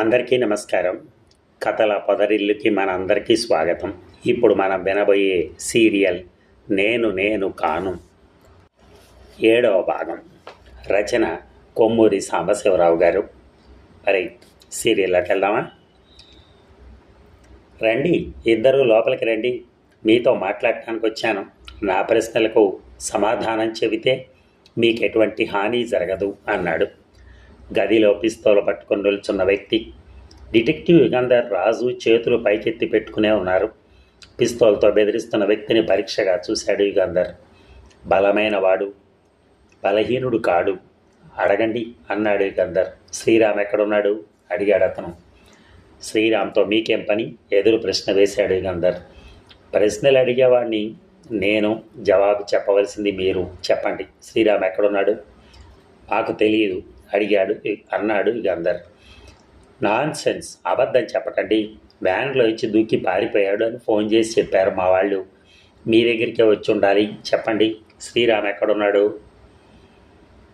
అందరికీ నమస్కారం. కథల పొదరిల్లుకి మన అందరికీ స్వాగతం. ఇప్పుడు మనం వినబోయే సీరియల్ నేను నేను కాను. ఏడవ భాగం. రచన కొమ్మూరి సాంబశివరావు గారు. మరి సీరియల్లోకి వెళ్దామా? రండి ఇద్దరు లోపలికి రండి. మీతో మాట్లాడటానికి వచ్చాను. నా ప్రశ్నలకు సమాధానం చెబితే మీకు ఎటువంటి హాని జరగదు అన్నాడు. గదిలో పిస్తోలు పట్టుకొని నిల్చున్న వ్యక్తి. డిటెక్టివ్ యుగంధర్ రాజు చేతులు పైకెత్తి పెట్టుకునే ఉన్నారు. పిస్తోల్తో బెదిరిస్తున్న వ్యక్తిని పరీక్షగా చూశాడు యుగంధర్. బలమైన వాడు బలహీనుడు కాడు. అడగండి అన్నాడు యుగంధర్. శ్రీరామ్ ఎక్కడున్నాడు? అడిగాడు అతను. శ్రీరామ్తో మీకేం పని? ఎదురు ప్రశ్న వేశాడు యుగంధర్. ప్రశ్నలు అడిగేవాడిని నేను జవాబు చెప్పవలసింది మీరు. చెప్పండి. శ్రీరామ్ ఎక్కడున్నాడు? మాకు తెలియదు. అడిగాడు అన్నాడు యుగంధర్ నాన్ సెన్స్ అబద్ధం చెప్పకండి. వ్యాన్లో ఇచ్చి దూకి పారిపోయాడు అని ఫోన్ చేసి చెప్పారు మా వాళ్ళు. మీ దగ్గరికే వచ్చి ఉండాలి. చెప్పండి. శ్రీరామ్ ఎక్కడున్నాడు?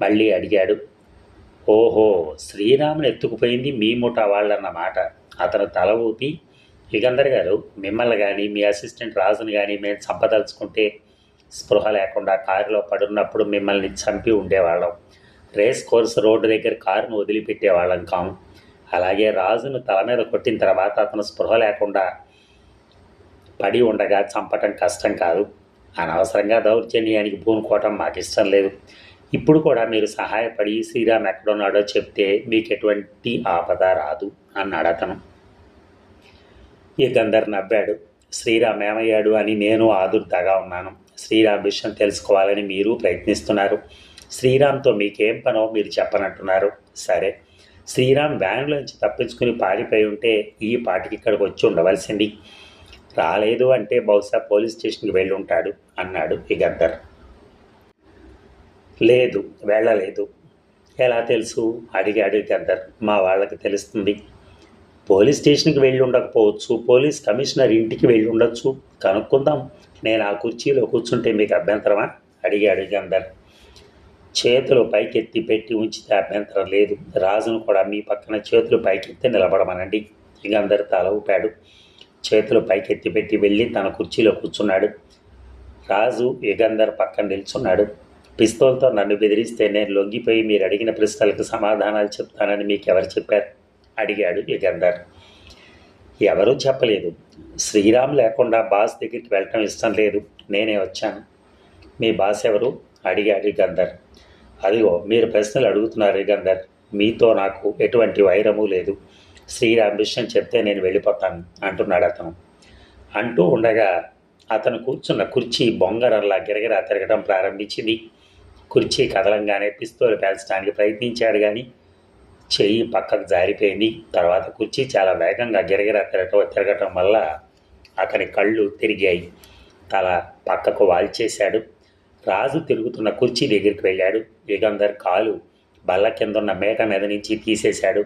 మళ్ళీ అడిగాడు. ఓహో శ్రీరాముని ఎత్తుకుపోయింది మీ ముఠ వాళ్ళన్నమాట. అతను తల ఊపి యుగంధర్ గారు మిమ్మల్ని కానీ మీ అసిస్టెంట్ రాజుని కానీ మేము చంపదలుచుకుంటే స్పృహ లేకుండా కారులో పడున్నప్పుడు మిమ్మల్ని చంపి ఉండేవాళ్ళం. రేస్ కోర్స్ రోడ్డు దగ్గర కారును వదిలిపెట్టేవాళ్ళం కాము అలాగే రాజును తల మీద కొట్టిన తర్వాత అతను స్పృహ లేకుండా పడి ఉండగా చంపటం కష్టం కాదు. అనవసరంగా దౌర్జన్యానికి పూనుకోవటం మాకు ఇష్టం లేదు. ఇప్పుడు కూడా మీరు సహాయపడి శ్రీరామ్ ఎక్కడున్నాడో చెప్తే మీకు ఎటువంటి ఆపద రాదు అన్నాడు అతను. యుగంధర్ నవ్వాడు శ్రీరామ్ ఏమయ్యాడు అని నేను ఆదుర్దాగా ఉన్నాను. శ్రీరామ్ విషయం తెలుసుకోవాలని మీరు ప్రయత్నిస్తున్నారు. శ్రీరామ్తో మీకేం పనో మీరు చెప్పనంటున్నారు. సరే. శ్రీరామ్ వ్యాన్లోంచి తప్పించుకుని పారిపోయి ఉంటే ఈ పాటికి ఇక్కడికి వచ్చి ఉండవలసింది. రాలేదు అంటే బహుశా పోలీస్ స్టేషన్కి వెళ్ళి ఉంటాడు అన్నాడు యుగంధర్ లేదు వెళ్ళలేదు. ఎలా తెలుసు? అడిగాడు గద్దర్. మా వాళ్ళకి తెలుస్తుంది. పోలీస్ స్టేషన్కి వెళ్ళి ఉండకపోవచ్చు. పోలీస్ కమిషనర్ ఇంటికి వెళ్ళి ఉండొచ్చు. కనుక్కుందాం. నేను ఆ కుర్చీలో కూర్చుంటే మీకు అభ్యంతరమా? అడిగాడు గందర్ చేతులు పైకెత్తి పెట్టి ఉంచితే అభ్యంతరం లేదు. రాజును కూడా మీ పక్కన చేతులు పైకెత్తి నిలబడమనండి. యుగంధర్ తల ఊపాడు. చేతులు పైకెత్తి పెట్టి వెళ్ళి తన కుర్చీలో కూర్చున్నాడు. రాజు యుగంధర్ పక్కన నిల్చున్నాడు. పిస్తోల్తో నన్ను బెదిరిస్తే నేను లొంగిపోయి మీరు అడిగిన ప్రశ్నలకు సమాధానాలు చెప్తానని మీకు ఎవరు చెప్పారు? అడిగాడు యుగంధర్. ఎవరూ చెప్పలేదు. శ్రీరామ్ లేకుండా బాస్ దగ్గరికి వెళ్ళటం ఇష్టం లేదు. నేనే వచ్చాను. మీ బాస్ ఎవరు? అడిగాడు యుగంధర్. అదిగో మీరు ప్రశ్నలు అడుగుతున్నారు యుగంధర్ మీతో నాకు ఎటువంటి వైరము లేదు. శ్రీరామ్ విషయం చెప్తే నేను వెళ్ళిపోతాను అంటున్నాడు అతను. అంటూ ఉండగా అతను కూర్చున్న కుర్చీ బొంగరల్లా గిరగిరా తిరగడం ప్రారంభించింది. కుర్చీ కదలంగానే పిస్తోలు పేల్చడానికి ప్రయత్నించాడు కానీ చెయ్యి పక్కకు జారిపోయింది. తర్వాత కుర్చీ చాలా వేగంగా గిరగిరా తిరగటం తిరగటం వల్ల అతని కళ్ళు తిరిగాయి. తల పక్కకు వాల్చేశాడు. రాజు తిరుగుతున్న కుర్చీ దగ్గరికి వెళ్ళాడు. యుగంధర్ కాలు బల్ల కిందున్న మేట మీద నుంచి తీసేశాడు.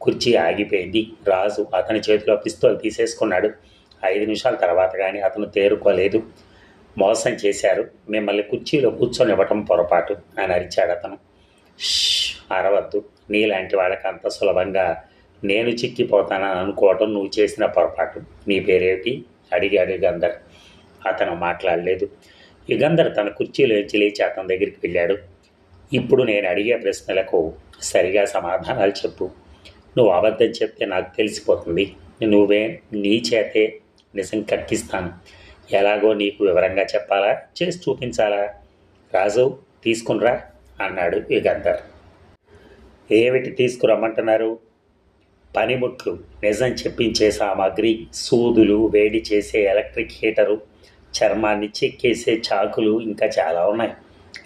కుర్చీ ఆగిపోయింది. రాజు అతని చేతిలో పిస్తోల్ తీసేసుకున్నాడు. ఐదు నిమిషాల తర్వాత కానీ అతను తేరుకోలేదు. మోసం చేశారు. మిమ్మల్ని కుర్చీలో కూర్చొనివ్వటం పొరపాటు అని అరిచాడు అతను. "ష్, అరవద్దు. నీలాంటి వాళ్ళకి అంత సులభంగా నేను చిక్కిపోతానని అనుకోవటం నువ్వు చేసిన పొరపాటు. నీ పేరేమిటి? అడిగాడు యుగంధర్ అతను మాట్లాడలేదు. యుగంధర్ తన కుర్చీలోంచి లేచి అతని దగ్గరికి వెళ్ళాడు. ఇప్పుడు నేను అడిగే ప్రశ్నలకు సరిగా సమాధానాలు చెప్పు. నువ్వు అబద్ధం చెప్తే నాకు తెలిసిపోతుంది. నువ్వే నీ చేతే నిజం కక్కిస్తాను. ఎలాగో నీకు వివరంగా చెప్పాలా? చేసి చూపించాలా? రాజు తీసుకునిరా అన్నాడు యుగంధర్. ఏమిటి తీసుకురమ్మంటున్నారు? పనిముట్లు. నిజం చెప్పించే సామాగ్రి సూదులు వేడి చేసే ఎలక్ట్రిక్ హీటరు చర్మాన్ని చెక్కేసే చాకులు ఇంకా చాలా ఉన్నాయి.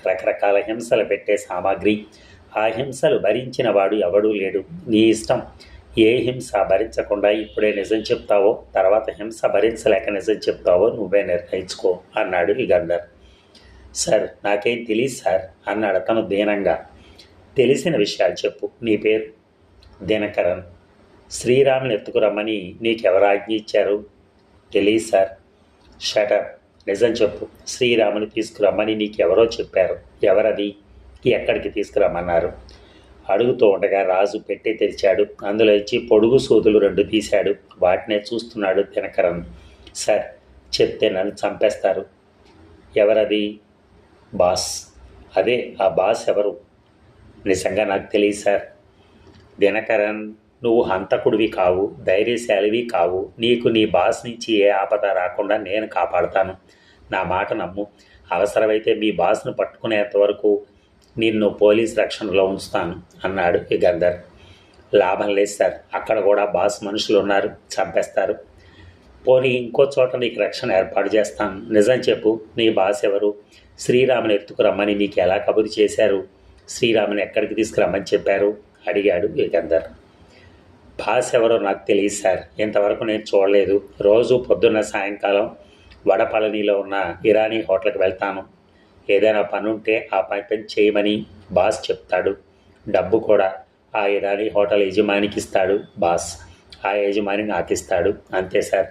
రకరకాల హింసలు పెట్టే సామాగ్రి. ఆ హింసలు భరించిన వాడు ఎవడూ లేడు. నీ ఇష్టం. ఏ హింస భరించకుండా ఇప్పుడే నిజం చెప్తావో తర్వాత హింస భరించలేక నిజం చెప్తావో నువ్వే నిర్ణయించుకో అన్నాడు యుగంధర్. సార్ నాకేం తెలియదు సార్ అన్నాడు అతను దీనంగా. తెలిసిన విషయాలు చెప్పు. నీ పేరు? దినకరన్. శ్రీరాముని ఎత్తుకురమ్మని నీకెవరు ఆజ్ఞ ఇచ్చారు? తెలియదు సార్. షటర్ నిజం చెప్పు. శ్రీరాముని తీసుకురమ్మని నీకెవరో చెప్పారు. ఎవరది? ఎక్కడికి తీసుకురమ్మన్నారు? అడుగుతూ ఉండగా రాజు పెట్టే తెరిచాడు. అందులో ఇచ్చి పొడుగు సూదులు రెండు తీశాడు. వాటినే చూస్తున్నాడు దినకరన్. సార్ చెప్తే నన్ను చంపేస్తారు. ఎవరది? బాస్. అదే ఆ బాస్ ఎవరు? నిజంగా నాకు తెలియదు సార్. దినకరన్ నువ్వు హంతకుడివి కావు ధైర్యశాలివి కావు. నీకు నీ బాస్ నుంచి ఏ ఆపద రాకుండా నేను కాపాడుతాను. నా మాట నమ్ము. అవసరమైతే మీ బాస్ను పట్టుకునేంత వరకు నిన్ను పోలీస్ రక్షణలో ఉంచుతాను అన్నాడు యుగంధర్ లాభం లేదు సార్ అక్కడ కూడా బాస్ మనుషులు ఉన్నారు చంపేస్తారు. పోనీ ఇంకో చోట నీకు రక్షణ ఏర్పాటు చేస్తాను. నిజం చెప్పు నీ బాస్ ఎవరు? శ్రీరాముని ఎత్తుకురమ్మని నీకు ఎలా కబురు చేశారు? శ్రీరాముని ఎక్కడికి తీసుకురమ్మని చెప్పారు? అడిగాడు యుగంధర్ బాస్ ఎవరో నాకు తెలియదు సార్. ఇంతవరకు నేను చూడలేదు. రోజు పొద్దున్న సాయంకాలం వడపళనిలో ఉన్న ఇరానీ హోటల్కి వెళ్తాను. ఏదైనా పని ఉంటే ఆ పని పని చేయమని బాస్ చెప్తాడు. డబ్బు కూడా ఆ ఇరానీ హోటల్ యజమానికి ఇస్తాడు బాస్. ఆ యజమాని నాకు ఇస్తాడు. అంతే సార్.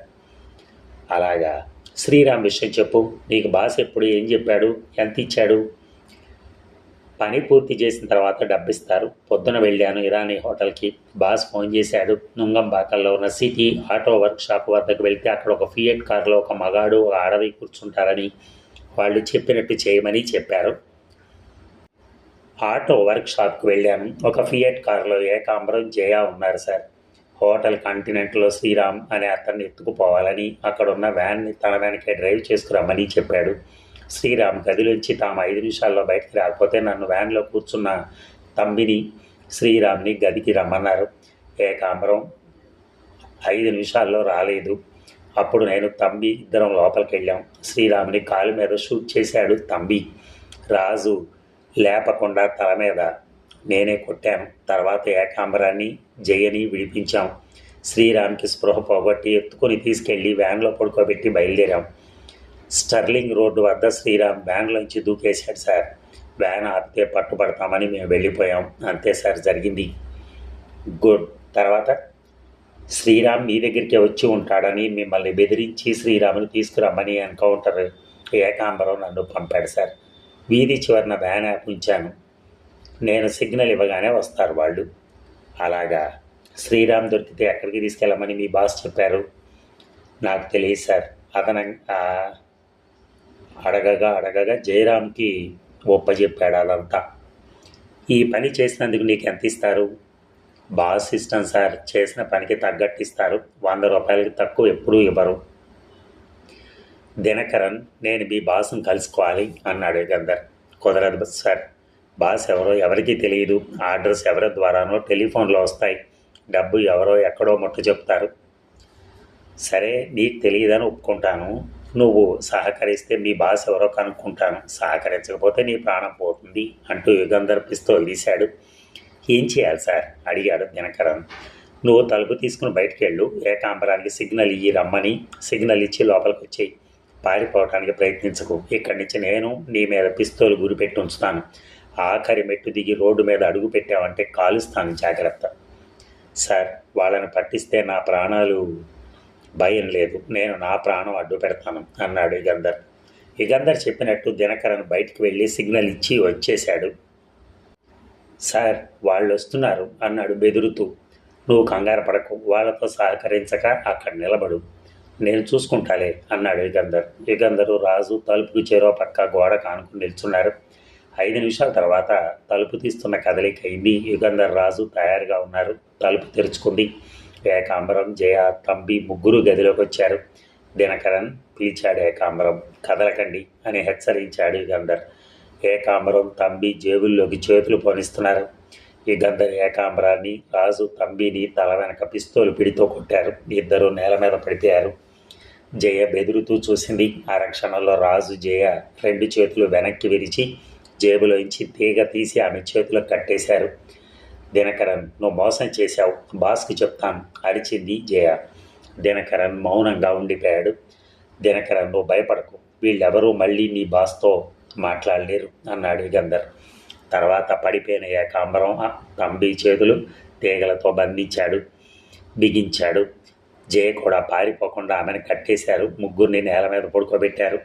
అలాగా. శ్రీరామ్ విషయం చెప్పు. నీకు బాస్ ఎప్పుడు ఏం చెప్పాడు? ఎంత ఇచ్చాడు? పని పూర్తి చేసిన తర్వాత డబ్బిస్తారు. పొద్దున వెళ్ళాను ఇరానీ హోటల్కి. బాస్ ఫోన్ చేశాడు. నుంగంబాకల్లో ఉన్న సిటీ ఆటో వర్క్ షాప్ వద్దకు వెళ్తే అక్కడ ఒక ఫియట్ కార్లో ఒక మగాడు ఒక ఆడవి కూర్చుంటారని వాళ్ళు చెప్పినట్టు చేయమని చెప్పారు. ఆటో వర్క్ షాప్కి వెళ్ళాను. ఒక ఫియట్ కార్లో ఏకాంబరం జయ ఉన్నారు సార్. హోటల్ కాంటినెంట్లో శ్రీరామ్ అనే అతన్ని ఎత్తుకుపోవాలని అక్కడున్న వ్యాన్ని తన వెనకే డ్రైవ్ చేసుకురమ్మని చెప్పాడు. శ్రీరామ్ గదిలోంచి తాము ఐదు నిమిషాల్లో బయటికి రాకపోతే నన్ను వ్యాన్లో కూర్చున్న తమ్మిని శ్రీరామ్ని గదికి రమ్మన్నారు. ఏకాంబరం ఐదు నిమిషాల్లో రాలేదు. అప్పుడు నేను తంబి ఇద్దరం లోపలికి వెళ్ళాం శ్రీరాముని కాలు మీద షూట్ చేశాడు తంబి. రాజు లేపకుండా తల మీద నేనే కొట్టాను తర్వాత ఏకాంబరాన్ని జయని విడిపించాం. శ్రీరామ్కి స్పృహ పోగొట్టి ఎత్తుకొని తీసుకెళ్ళి వ్యాన్లో పడుకోబెట్టి బయలుదేరాం. స్టర్లింగ్ రోడ్డు వద్ద శ్రీరామ్ బ్యాన్లోంచి దూకేశాడు సార్ వ్యాన్ ఆపితే పట్టుబడతామని మేము వెళ్ళిపోయాం. అంతే సార్ జరిగింది. గుడ్. తర్వాత శ్రీరామ్ మీ దగ్గరికి వచ్చి ఉంటాడని మిమ్మల్ని బెదిరించి శ్రీరాముని తీసుకురమ్మని ఎన్కౌంటర్ ఏకాంబరం నన్ను పంపాడు సార్. వీధి చివరిన వ్యాన్ యాప్ ఉంచాను. నేను సిగ్నల్ ఇవ్వగానే వస్తారు వాళ్ళు. అలాగా. శ్రీరామ్ దొరికితే ఎక్కడికి తీసుకెళ్ళమని మీ బాస్ చెప్పారు. నాకు తెలియదు సార్. అతను అడగగా అడగగా జయరామ్కి ఒప్పజెప్పాడు అదంతా ఈ పని చేసినందుకు నీకు ఎంత ఇస్తారు? బాస్ ఇష్టం సార్ చేసిన పనికి తగ్గట్టు ఇస్తారు. వంద రూపాయలకి తక్కువ ఎప్పుడూ ఇవ్వరు. దినకరన్ నేను మీ బాస్ను కలుసుకోవాలి అన్నాడు గందర్ కుదరదు సార్. బాస్ ఎవరో ఎవరికీ తెలియదు. ఆర్డర్స్ ఎవరి ద్వారానో టెలిఫోన్లో వస్తాయి. డబ్బు ఎవరో ఎక్కడో ముట్టు చెప్తారు సరే నీకు తెలియదని ఒప్పుకుంటాను. నువ్వు సహకరిస్తే మీ బాస్ ఎవరో కనుక్కుంటాను. సహకరించకపోతే నీ ప్రాణం పోతుంది అంటూ యుగంధర్ పిస్తోల్ తీశాడు ఏం చేయాలి సార్? అడిగాడు దినకరన్. నువ్వు తలుపు తీసుకుని బయటికి వెళ్ళు ఏకాంబరానికి సిగ్నల్ ఇయ్యి రమ్మని. సిగ్నల్ ఇచ్చి లోపలికి వచ్చేయి. పారిపోవటానికి ప్రయత్నించకు. ఇక్కడి నుంచి నేను నీ మీద పిస్తోలు గురిపెట్టి ఉంచుతాను. ఆఖరి మెట్టు దిగి రోడ్డు మీద అడుగు పెట్టావంటే కాలుస్తాను. జాగ్రత్త. సార్ వాళ్ళని పట్టిస్తే నా ప్రాణాలు భయం లేదు. నేను నా ప్రాణం అడ్డు పెడతాను అన్నాడు యుగంధర్ యుగంధర్ చెప్పినట్టు దినకరన్ బయటికి వెళ్ళి సిగ్నల్ ఇచ్చి వచ్చేశాడు. సార్ వాళ్ళు వస్తున్నారు అన్నాడు బెదురుతూ. నువ్వు కంగారు పడకు వాళ్ళతో సహకరించక అక్కడ నిలబడు. నేను చూసుకుంటాలే అన్నాడు యుగంధర్ యుగంధరు రాజు తలుపుకు చేరో పక్క గోడ కానుకుని నిల్చున్నారు. ఐదు నిమిషాల తర్వాత తలుపు తీస్తున్న కదలిక అయింది. యుగంధర్ రాజు తయారుగా ఉన్నారు. తలుపు తెరుచుకుంది. ఏకాంబరం జయ తంబి ముగ్గురు గదిలోకి వచ్చారు దినకరన్ పిలిచాడు ఏకాంబరం కదలకండి అని హెచ్చరించాడు యుగంధర్ ఏకాంబరం తంబి జేబుల్లోకి చేతులు పోనిస్తున్నారు. యుగంధర్ ఏకాంబరాన్ని రాజు తంబిని తల వెనక పిస్తోలు పిడితో కొట్టారు. ఇద్దరు నేల మీద పడిపోయారు. జయ బెదురుతూ చూసింది. ఆ రక్షణలో రాజు జయ రెండు చేతులు వెనక్కి విరిచి జేబులోంచి తీగ తీసి ఆమె చేతులకు కట్టేశారు. దినకరన్ నువ్వు మోసం చేశావు. బాస్కి చెప్తాను. అరిచింది జయ. దినకరన్ మౌనంగా ఉండిపోయాడు. దినకరన్ నువ్వు భయపడకు. వీళ్ళెవరూ మళ్ళీ నీ బాస్తో మాట్లాడలేరు అన్నాడు గందర్ తర్వాత పడిపోయిన ఏకాంబరం తంబి చేతులు తీగలతో బంధించాడు బిగించాడు. జయ కూడా పారిపోకుండా ఆమెను కట్టేశారు. ముగ్గురిని నేల మీద పడుకోబెట్టారు.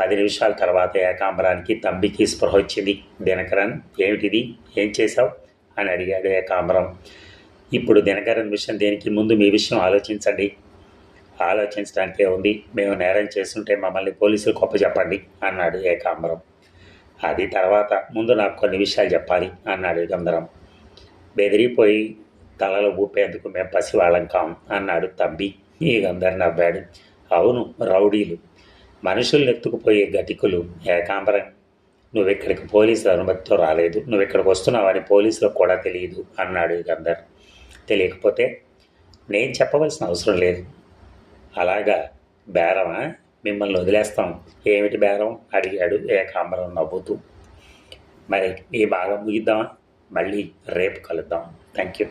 పది నిమిషాల తర్వాత ఏకాంబరానికి తంబికి స్పృహ వచ్చింది. దినకరన్ ఏమిటిది? ఏం చేశావు? అని అడిగాడు ఏకాంబరం ఇప్పుడు దినకరన్ విషయం దేనికి ముందు మీ విషయం ఆలోచించండి. ఆలోచించడానికే ఉంది. మేము నేరం చేస్తుంటే మమ్మల్ని పోలీసులు గొప్ప చెప్పండి అన్నాడు ఏకాంబరం అది తర్వాత ముందు నాకు కొన్ని విషయాలు చెప్పాలి అన్నాడు యుగంధరం బెదిరిపోయి తలలో ఊపేందుకు మేము పసివాళ్ళం కాం అన్నాడు తంబి. యుగంధర్ నవ్వాడు. అవును రౌడీలు. మనుషుల్ని ఎత్తుకుపోయే గటికులు ఏకాంబరం నువ్వు ఇక్కడికి పోలీసుల అనుమతితో రాలేదు నువ్వు ఇక్కడికి వస్తున్నావని పోలీసులకు కూడా తెలియదు అన్నాడు యుగంధర్ తెలియకపోతే నేను చెప్పవలసిన అవసరం లేదు. అలాగా బేరమా? మిమ్మల్ని వదిలేస్తాం. ఏమిటి బేరం? అడిగాడు ఏకాంబరం నవ్వుతూ. మరి ఈ భాగం ముగిద్దామా? మళ్ళీ రేపు కలుద్దాం. Thank you